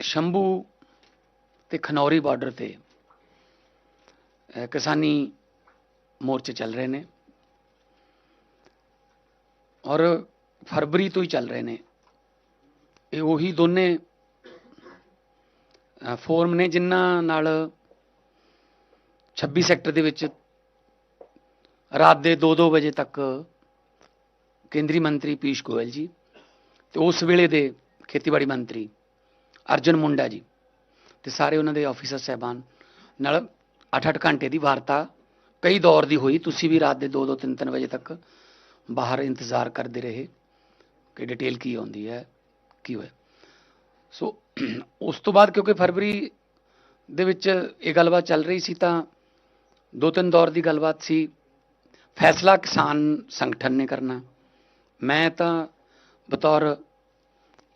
ਸ਼ੰਭੂ ਤੇ ਖਨੌਰੀ ਬਾਰਡਰ ਤੇ ਕਿਸਾਨੀ ਮੋਰਚੇ ਚੱਲ ਰਹੇ ਨੇ ਔਰ ਫਰਵਰੀ ਤੋਂ ਹੀ ਚੱਲ ਰਹੇ ਨੇ। ਇਹ ਉਹੀ ਦੋਨੇ ਫੋਰਮ ਨੇ ਜਿਨ੍ਹਾਂ ਨਾਲ 26 ਸੈਕਟਰ ਦੇ ਵਿੱਚ ਰਾਤ ਦੇ 2-2 ਵਜੇ ਤੱਕ ਕੇਂਦਰੀ ਮੰਤਰੀ ਪੀਸ਼ ਗੋਇਲ ਜੀ ਤੇ ਉਸ ਵੇਲੇ ਦੇ ਖੇਤੀਬਾੜੀ ਮੰਤਰੀ ਅਰਜਨ ਮੁੰਡਾ ਜੀ ਤੇ ਸਾਰੇ ਉਹਨਾਂ ਦੇ ਆਫੀਸਰ ਸਹਿਬਾਨ। ਨਾਲ 8-8 ਘੰਟੇ ਦੀ ਵਾਰਤਾ ਕਈ ਦੌਰ ਦੀ ਹੋਈ। ਤੁਸੀਂ ਵੀ ਰਾਤ ਦੇ 2-2 3-3 ਵਜੇ ਤੱਕ ਬਾਹਰ ਇੰਤਜ਼ਾਰ ਕਰਦੇ ਰਹੇ ਕਿ ਡਿਟੇਲ ਕੀ ਆਉਂਦੀ ਹੈ, ਕੀ ਹੋਇਆ। ਸੋ ਉਸ ਤੋਂ ਬਾਅਦ ਕਿਉਂਕਿ ਫਰਵਰੀ ਦੇ ਵਿੱਚ ਇਹ ਗੱਲਬਾਤ ਚੱਲ ਰਹੀ ਸੀ ਤਾਂ ਦੋ ਤਿੰਨ ਦੌਰ ਦੀ ਗੱਲਬਾਤ ਸੀ। ਫੈਸਲਾ ਕਿਸਾਨ ਸੰਗਠਨ ਨੇ ਕਰਨਾ। ਮੈਂ ਤਾਂ ਬਤੌਰ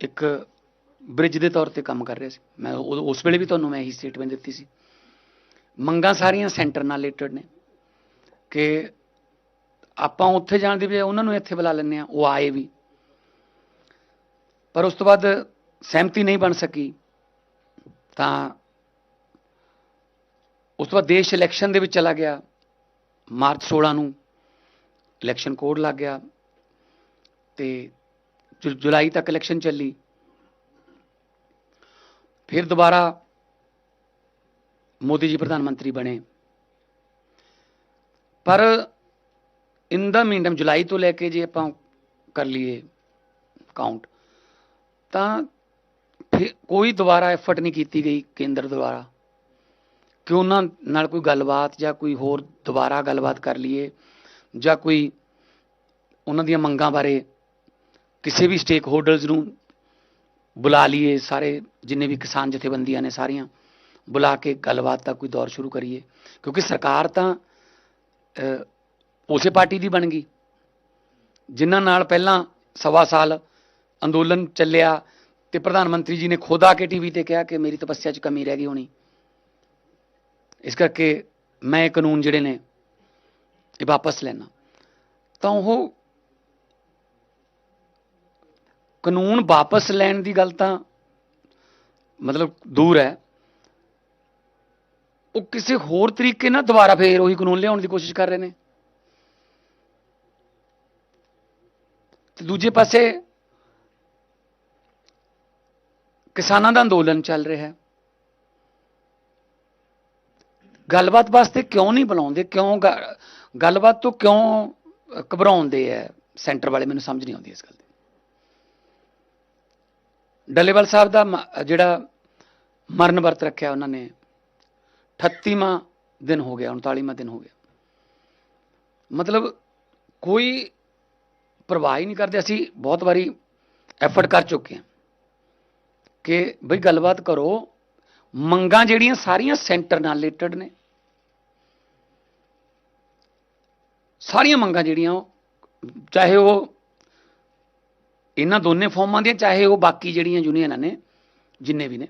ਇੱਕ ਬ੍ਰਿਜ ਦੇ ਤੌਰ ਤੇ ਕੰਮ ਕਰ ਰਿਹਾ ਸੀ। ਮੈਂ ਉਦੋਂ- ਉਸ ਵੇਲੇ ਵੀ ਤੁਹਾਨੂੰ ਮੈਂ ਇਹੀ ਸਟੇਟਮੈਂਟ ਦਿੱਤੀ ਸੀ। ਮੰਗਾਂ ਸਾਰੀਆਂ ਸੈਂਟਰ ਨਾਲ ਰਿਲੇਟਡ ਨੇ ਕਿ ਆਪਾਂ ਉੱਥੇ ਜਾਣ ਦੀ ਬਜਾਏ ਉਹਨਾਂ ਨੂੰ ਇੱਥੇ ਬੁਲਾ ਲੈਂਦੇ ਆ ਉਹ ਆਏ ਵੀ। ਪਰ ਉਸ ਤੋਂ ਬਾਅਦ ਸਹਿਮਤੀ ਨਹੀਂ ਬਣ ਸਕੀ। ਤਾਂ ਉਸ ਤੋਂ ਬਾਅਦ ਦੇਸ਼ ਇਲੈਕਸ਼ਨ ਦੇ ਵਿੱਚ ਚਲਾ ਗਿਆ। ਮਾਰਚ 16 ਨੂੰ ਇਲੈਕਸ਼ਨ ਕੋਡ ਲੱਗ ਗਿਆ। ਤੇ ਜੁ- ਜੁਲਾਈ ਤੱਕ ਇਲੈਕਸ਼ਨ ਚੱਲੀ। ਫਿਰ ਦੁਬਾਰਾ ਮੋਦੀ ਜੀ ਪ੍ਰਧਾਨ ਮੰਤਰੀ ਬਣੇ। ਪਰ ਇਨ ਦਾ ਮੀਨਟਮ ਜੁਲਾਈ ਤੋਂ ਲੈ ਕੇ ਜੇ ਆਪਾਂ ਕਰ ਲਈਏ ਕਾਊਂਟ ਤਾਂ ਫਿਰ ਕੋਈ ਦੁਬਾਰਾ ਐਫਰਟ ਨਹੀਂ ਕੀਤੀ ਗਈ ਕੇਂਦਰ ਦੁਆਰਾ। ਕਿ ਉਹਨਾਂ ਨਾਲ ਕੋਈ ਗੱਲਬਾਤ ਜਾਂ ਕੋਈ ਹੋਰ ਦੁਬਾਰਾ ਗੱਲਬਾਤ ਕਰ ਲਈਏ ਜਾਂ ਕੋਈ ਉਹਨਾਂ ਦੀਆਂ ਮੰਗਾਂ ਬਾਰੇ ਕਿਸੇ ਵੀ ਸਟੇਕ ਹੋਲਡਰਸ ਨੂੰ ਬੁਲਾ ਲਈਏ ਸਾਰੇ, ਜਿੰਨੇ ਵੀ ਕਿਸਾਨ ਜਥੇਬੰਦੀਆਂ ਨੇ ਸਾਰੀਆਂ, ਬੁਲਾ ਕੇ ਗੱਲਬਾਤ ਦਾ ਕੋਈ ਦੌਰ ਸ਼ੁਰੂ ਕਰੀਏ। ਕਿਉਂਕਿ ਸਰਕਾਰ ਤਾਂ ਉਸੇ ਪਾਰਟੀ ਦੀ ਬਣ ਗਈ। ਜਿਨ੍ਹਾਂ ਨਾਲ ਪਹਿਲਾਂ ਸਵਾ ਸਾਲ ਅੰਦੋਲਨ ਚੱਲਿਆ ਤੇ ਪ੍ਰਧਾਨ ਮੰਤਰੀ ਜੀ ਨੇ ਖੁਦ ਆ ਕੇ ਟੀਵੀ ਤੇ ਕਿਹਾ ਕਿ ਮੇਰੀ ਤਪੱਸਿਆ 'ਚ ਕਮੀ ਰਹਿ ਗਈ ਹੋਣੀ। ਇਸ ਕਰਕੇ ਮੈਂ ਇਹ ਕਾਨੂੰਨ ਜਿਹੜੇ ਨੇ, ਇਹ ਵਾਪਸ ਲੈਣਾ ਤਾਂ ਉਹ ਕਾਨੂੰਨ ਵਾਪਸ ਲੈਣ ਦੀ ਗੱਲ ਤਾਂ ਮਤਲਬ ਦੂਰ ਹੈ। ਉਹ ਕਿਸੇ ਹੋਰ ਤਰੀਕੇ ਨਾਲ ਦੁਬਾਰਾ ਫੇਰ ਉਹੀ ਕਾਨੂੰਨ ਲਿਆਉਣ ਦੀ ਕੋਸ਼ਿਸ਼ ਕਰ ਰਹੇ ਨੇ। ਤੇ ਦੂਜੇ ਪਾਸੇ ਕਿਸਾਨਾਂ ਦਾ ਅੰਦੋਲਨ ਚੱਲ ਰਿਹਾ ਹੈ। ਗੱਲਬਾਤ ਵਾਸਤੇ ਕਿਉਂ ਨਹੀਂ ਬੁਲਾਉਂਦੇ? ਕਿਉਂ ਗੱਲਬਾਤ ਤੋਂ ਕਿਉਂ ਘਬਰਾਉਂਦੇ ਐ ਸੈਂਟਰ ਵਾਲੇ ਮੈਨੂੰ ਸਮਝ ਨਹੀਂ ਆਉਂਦੀ ਇਸ ਗੱਲ ਦੀ। ਡੱਲੇਵਾਲ ਸਾਹਿਬ ਦਾ ਮ- ਜਿਹੜਾ ਮਰਨ ਵਰਤ ਰੱਖਿਆ ਉਹਨਾਂ ਨੇ 38ਵਾਂ ਦਿਨ ਹੋ ਗਿਆ 39ਵਾਂ ਦਿਨ ਹੋ ਗਿਆ। ਮਤਲਬ ਕੋਈ ਪਰਵਾਹ ਹੀ ਨਹੀਂ ਕਰਦੇ, ਅਸੀਂ ਬਹੁਤ ਵਾਰੀ ਐਫਰਟ ਕਰ ਚੁੱਕੇ ਹਾਂ ਕਿ ਬਈ ਗੱਲਬਾਤ ਕਰੋ, ਮੰਗਾਂ ਜਿਹੜੀਆਂ ਸਾਰੀਆਂ ਸੈਂਟਰ ਨਾਲ ਰਿਲੇਟਡ ਨੇ। ਸਾਰੀਆਂ ਮੰਗਾਂ ਜਿਹੜੀਆਂ ਉਹ, ਚਾਹੇ ਉਹ ਇਹਨਾਂ ਦੋਨੇ ਫਾਰਮਾਂ ਦੀਆਂ, ਚਾਹੇ ਉਹ ਬਾਕੀ ਜਿਹੜੀਆਂ ਯੂਨੀਅਨਾਂ ਨੇ, ਜਿੰਨੇ ਵੀ ਨੇ,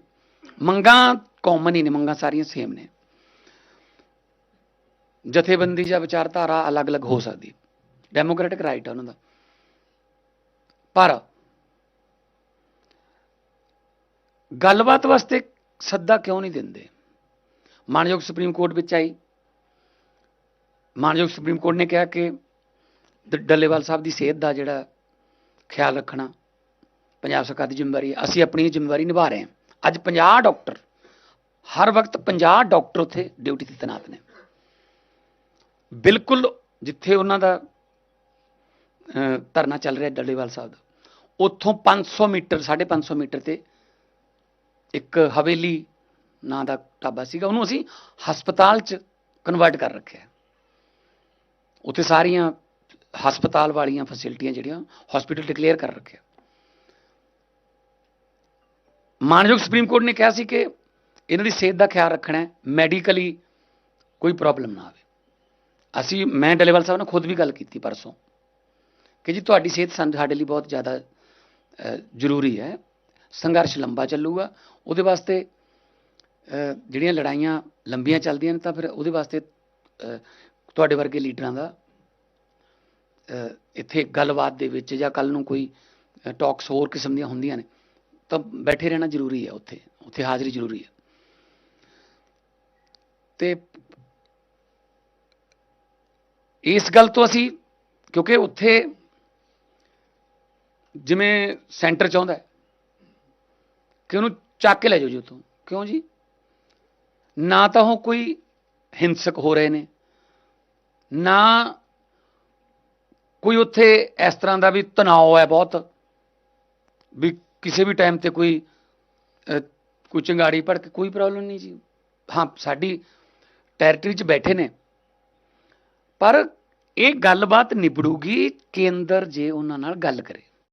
ਮੰਗਾਂ ਕਾਮਨ ਹੀ ਨੇ, ਮੰਗਾਂ ਸਾਰੀਆਂ ਸੇਮ ਨੇ। ਜਥੇਬੰਦੀ ਜਾਂ ਵਿਚਾਰਧਾਰਾ ਅਲੱਗ-ਅਲੱਗ ਹੋ ਸਕਦੀ ਡੈਮੋਕ੍ਰੈਟਿਕ ਰਾਈਟ ਹੈ ਉਹਨਾਂ ਦਾ। ਪਰ ਗੱਲਬਾਤ ਵਾਸਤੇ ਸੱਦਾ ਕਿਉਂ ਨਹੀਂ ਦਿੰਦੇ? ਮਾਨਯੋਗ ਸੁਪਰੀਮ ਕੋਰਟ ਵਿੱਚ ਆਈ। ਮਾਨਯੋਗ ਸੁਪਰੀਮ ਕੋਰਟ ਨੇ ਕਿਹਾ ਕਿ ਡੱਲੇਵਾਲ ਸਾਹਿਬ ਦੀ ਸਿਹਤ ਦਾ ਜਿਹੜਾ ਖਿਆਲ ਰੱਖਣਾ ਪੰਜਾਬ ਸਰਕਾਰ ਦੀ ਜ਼ਿੰਮੇਵਾਰੀ ਹੈ? ਅਸੀਂ ਆਪਣੀ ਜ਼ਿੰਮੇਵਾਰੀ ਨਿਭਾ ਰਹੇ ਹਾਂ। ਅੱਜ 50 ਡਾਕਟਰ, ਹਰ ਵਕਤ 50 ਡਾਕਟਰ ਉੱਥੇ ਡਿਊਟੀ ਤੇ ਤੈਨਾਤ ਨੇ। ਬਿਲਕੁਲ ਜਿੱਥੇ ਉਹਨਾਂ ਦਾ ਧਰਨਾ ਚੱਲ ਰਿਹਾ ਡੱਲੇਵਾਲ ਸਾਹਿਬ ਦਾ, ਉੱਥੋਂ 500 ਮੀਟਰ 550 ਮੀਟਰ ਤੇ ਇੱਕ ਹਵੇਲੀ ਨਾਂ ਦਾ ਢਾਬਾ ਸੀਗਾ, ਉਹਨੂੰ ਅਸੀਂ ਹਸਪਤਾਲ 'ਚ ਕਨਵਰਟ ਕਰ ਰੱਖਿਆ। ਉੱਥੇ ਸਾਰੀਆਂ ਹਸਪਤਾਲ ਵਾਲੀਆਂ ਫੈਸਿਲਿਟੀਆਂ ਜਿਹੜੀਆਂ ਹਸਪੀਟਲ ਡਿਕਲੇਅਰ ਕਰ ਰੱਖਿਆ। ਮਾਨਯੋਗ ਸੁਪਰੀਮ ਕੋਰਟ ਨੇ ਕਿਹਾ ਸੀ ਕਿ ਇਹਨਾਂ ਦੀ ਸਿਹਤ ਦਾ ਖਿਆਲ ਰੱਖਣਾ ਹੈ ਮੈਡੀਕਲੀ ਕੋਈ ਪ੍ਰੋਬਲਮ ਨਾ ਆਵੇ। ਅਸੀਂ, ਮੈਂ ਡਲੇਵਾਲ ਸਾਹਿਬ ਨਾਲ ਖੁਦ ਵੀ ਗੱਲ ਕੀਤੀ ਪਰਸੋਂ ਕਿ ਜੀ ਤੁਹਾਡੀ ਸਿਹਤ ਸਾਨੂੰ ਸਾਡੇ ਲਈ ਬਹੁਤ ਜ਼ਿਆਦਾ ਜ਼ਰੂਰੀ ਹੈ। ਸੰਘਰਸ਼ ਲੰਬਾ ਚੱਲੂਗਾ, ਉਹਦੇ ਵਾਸਤੇ ਜਿਹੜੀਆਂ ਲੜਾਈਆਂ ਲੰਬੀਆਂ ਚੱਲਦੀਆਂ ਨੇ, ਤਾਂ ਫਿਰ ਉਹਦੇ ਵਾਸਤੇ ਤੁਹਾਡੇ ਵਰਗੇ ਲੀਡਰਾਂ ਦਾ ਇੱਥੇ ਗੱਲਬਾਤ ਦੇ ਵਿੱਚ ਜਾਂ ਕੱਲ ਨੂੰ ਕੋਈ ਟਾਕਸ ਹੋਰ ਕਿਸਮ ਦੀਆਂ ਹੁੰਦੀਆਂ ਨੇ, ਤਾਂ ਬੈਠੇ ਰਹਿਣਾ ਜ਼ਰੂਰੀ ਹੈ ਉੱਥੇ ਉੱਥੇ ਹਾਜ਼ਰੀ ਜ਼ਰੂਰੀ ਹੈ। ਤੇ ਇਸ ਗੱਲ ਤੋਂ ਅਸੀਂ, ਕਿਉਂਕਿ ਉੱਥੇ ਜਿਵੇਂ ਸੈਂਟਰ ਚਾਹੁੰਦਾ ਹੈ, ਕਿ ਉਹਨੂੰ ਚੱਕ ਕੇ ਲੈ ਜਾਓ ਜੀ ਉੱਥੋਂ ਕਿਉਂ ਜੀ? ਨਾ ਤਾਂ ਉਹ ਕੋਈ ਹਿੰਸਕ ਹੋ ਰਹੇ ਨੇ, ਨਾ ਕੋਈ ਉੱਥੇ ਇਸ ਤਰ੍ਹਾਂ ਦਾ ਵੀ ਤਣਾਅ ਹੈ ਬਹੁਤ, ਵੀ ਕਿਸੇ ਵੀ ਟਾਈਮ ਤੇ ਕੋਈ ਕੋਈ ਚੰਗਾੜੀ ਭੜ ਕੇ ਕੋਈ ਪ੍ਰੋਬਲਮ ਨਹੀਂ ਜੀ। ਹਾਂ, ਸਾਡੀ ਟੈਰੀਟਰੀ 'ਚ ਬੈਠੇ ਨੇ। ਪਰ ਇਹ ਗੱਲਬਾਤ ਨਿਬੜੂਗੀ ਕੇਂਦਰ ਜੇ ਉਹਨਾਂ ਨਾਲ ਗੱਲ ਕਰੇ।